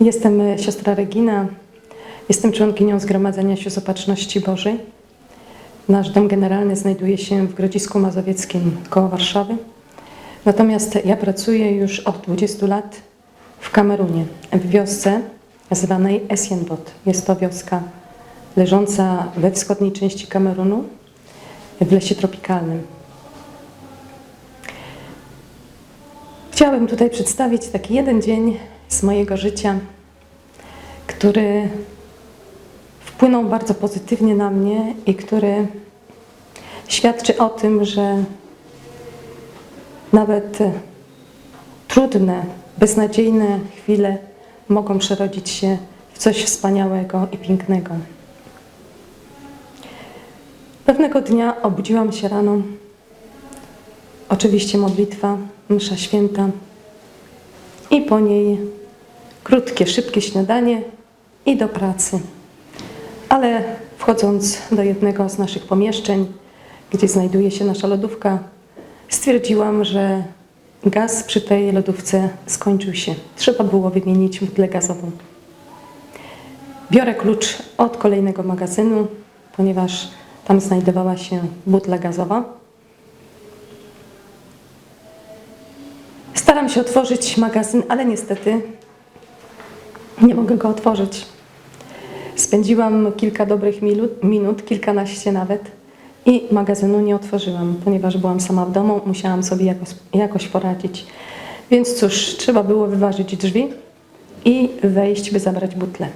Jestem e, siostra Regina. Jestem członkinią Zgromadzenia Sióstr Opatrzności Bożej. Nasz dom generalny znajduje się w Grodzisku Mazowieckim koło Warszawy. Natomiast ja pracuję już od 20 lat w Kamerunie, w wiosce zwanej Esienbot. Jest to wioska leżąca we wschodniej części Kamerunu, w lesie tropikalnym. Chciałabym tutaj przedstawić taki jeden dzień z mojego życia, który wpłynął bardzo pozytywnie na mnie i który świadczy o tym, że nawet trudne, beznadziejne chwile mogą przerodzić się w coś wspaniałego i pięknego. Pewnego dnia obudziłam się rano. Oczywiście modlitwa, msza święta i po niej krótkie, szybkie śniadanie i do pracy. Ale wchodząc do jednego z naszych pomieszczeń, gdzie znajduje się nasza lodówka, stwierdziłam, że gaz przy tej lodówce skończył się. Trzeba było wymienić butlę gazową. Biorę klucz od kolejnego magazynu, ponieważ tam znajdowała się butla gazowa. Staram się otworzyć magazyn, ale niestety nie mogę go otworzyć. Spędziłam kilka dobrych minut, kilkanaście nawet i magazynu nie otworzyłam, ponieważ byłam sama w domu, musiałam sobie jakoś, jakoś poradzić. Więc cóż, trzeba było wyważyć drzwi i wejść, by zabrać butlę.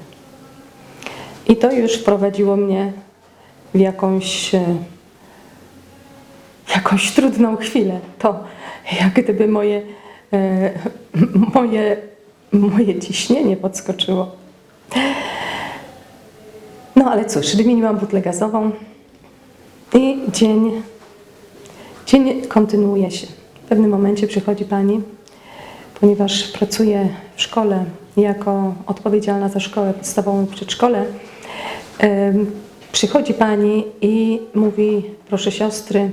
I to już wprowadziło mnie w jakąś, e, jakąś trudną chwilę. To jak gdyby moje, e, moje, moje ciśnienie podskoczyło. No ale cóż, wymieniłam butlę gazową i dzień, dzień kontynuuje się. W pewnym momencie przychodzi pani, ponieważ pracuję w szkole jako odpowiedzialna za szkołę podstawową i przedszkole. Przychodzi pani i mówi: Proszę siostry,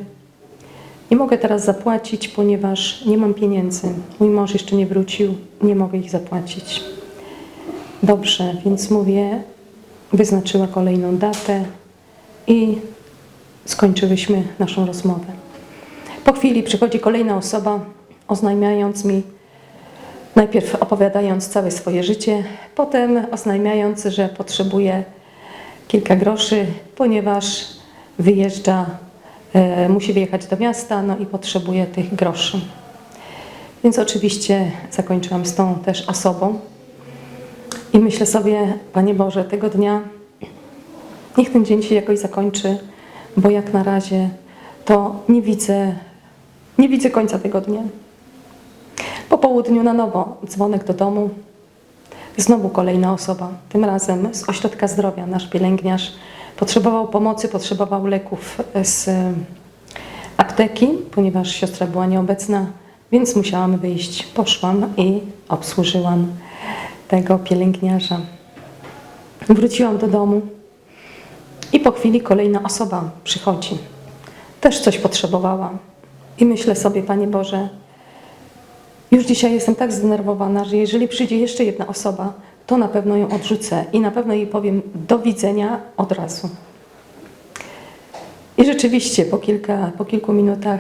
nie mogę teraz zapłacić, ponieważ nie mam pieniędzy. Mój mąż jeszcze nie wrócił, nie mogę ich zapłacić. Dobrze, więc mówię, wyznaczyła kolejną datę i skończyłyśmy naszą rozmowę. Po chwili przychodzi kolejna osoba, oznajmiając mi, najpierw opowiadając całe swoje życie, potem oznajmiając, że potrzebuje kilka groszy, ponieważ wyjeżdża, musi wyjechać do miasta, no i potrzebuje tych groszy. Więc oczywiście zakończyłam z tą też osobą. I myślę sobie, Panie Boże, tego dnia niech ten dzień się jakoś zakończy, bo jak na razie to nie widzę, nie widzę końca tego dnia. Po południu na nowo dzwonek do domu. Znowu kolejna osoba, tym razem z ośrodka zdrowia. Nasz pielęgniarz potrzebował pomocy, potrzebował leków z e, apteki, ponieważ siostra była nieobecna, więc musiałam wyjść. Poszłam i obsłużyłam tego pielęgniarza. Wróciłam do domu i po chwili kolejna osoba przychodzi. Też coś potrzebowała. I myślę sobie, Panie Boże, już dzisiaj jestem tak zdenerwowana, że jeżeli przyjdzie jeszcze jedna osoba, to na pewno ją odrzucę i na pewno jej powiem do widzenia od razu. I rzeczywiście po, kilka, po kilku minutach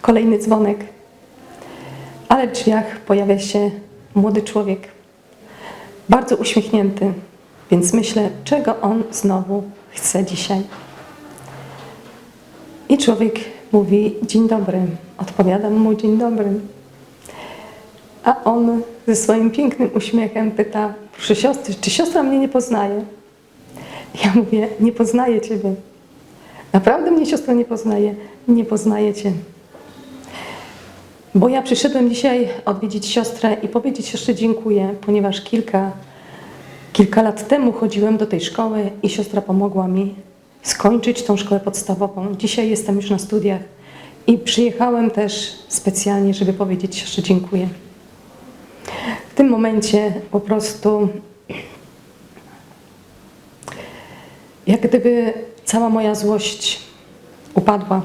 kolejny dzwonek, ale w drzwiach pojawia się młody człowiek, bardzo uśmiechnięty, więc myślę, czego on znowu chce dzisiaj. I człowiek mówi: Dzień dobry. Odpowiadam mu: Dzień dobry. A on ze swoim pięknym uśmiechem pyta: Proszę siostry, czy siostra mnie nie poznaje? Ja mówię: Nie poznaję ciebie. Naprawdę mnie siostra nie poznaje? Nie poznaję cię. Bo ja przyszedłem dzisiaj odwiedzić siostrę i powiedzieć siostrze dziękuję, ponieważ kilka, kilka lat temu chodziłem do tej szkoły i siostra pomogła mi skończyć tą szkołę podstawową. Dzisiaj jestem już na studiach i przyjechałem też specjalnie, żeby powiedzieć siostrze dziękuję. Tym momencie po prostu jak gdyby cała moja złość upadła.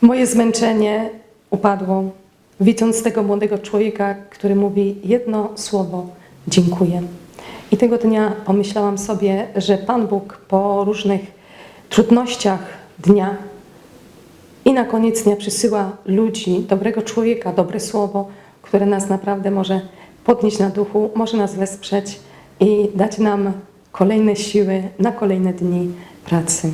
Moje zmęczenie upadło, widząc tego młodego człowieka, który mówi jedno słowo: dziękuję. I tego dnia pomyślałam sobie, że Pan Bóg po różnych trudnościach dnia i na koniec dnia przysyła ludzi, dobrego człowieka, dobre słowo, które nas naprawdę może podnieść na duchu, może nas wesprzeć i dać nam kolejne siły na kolejne dni pracy.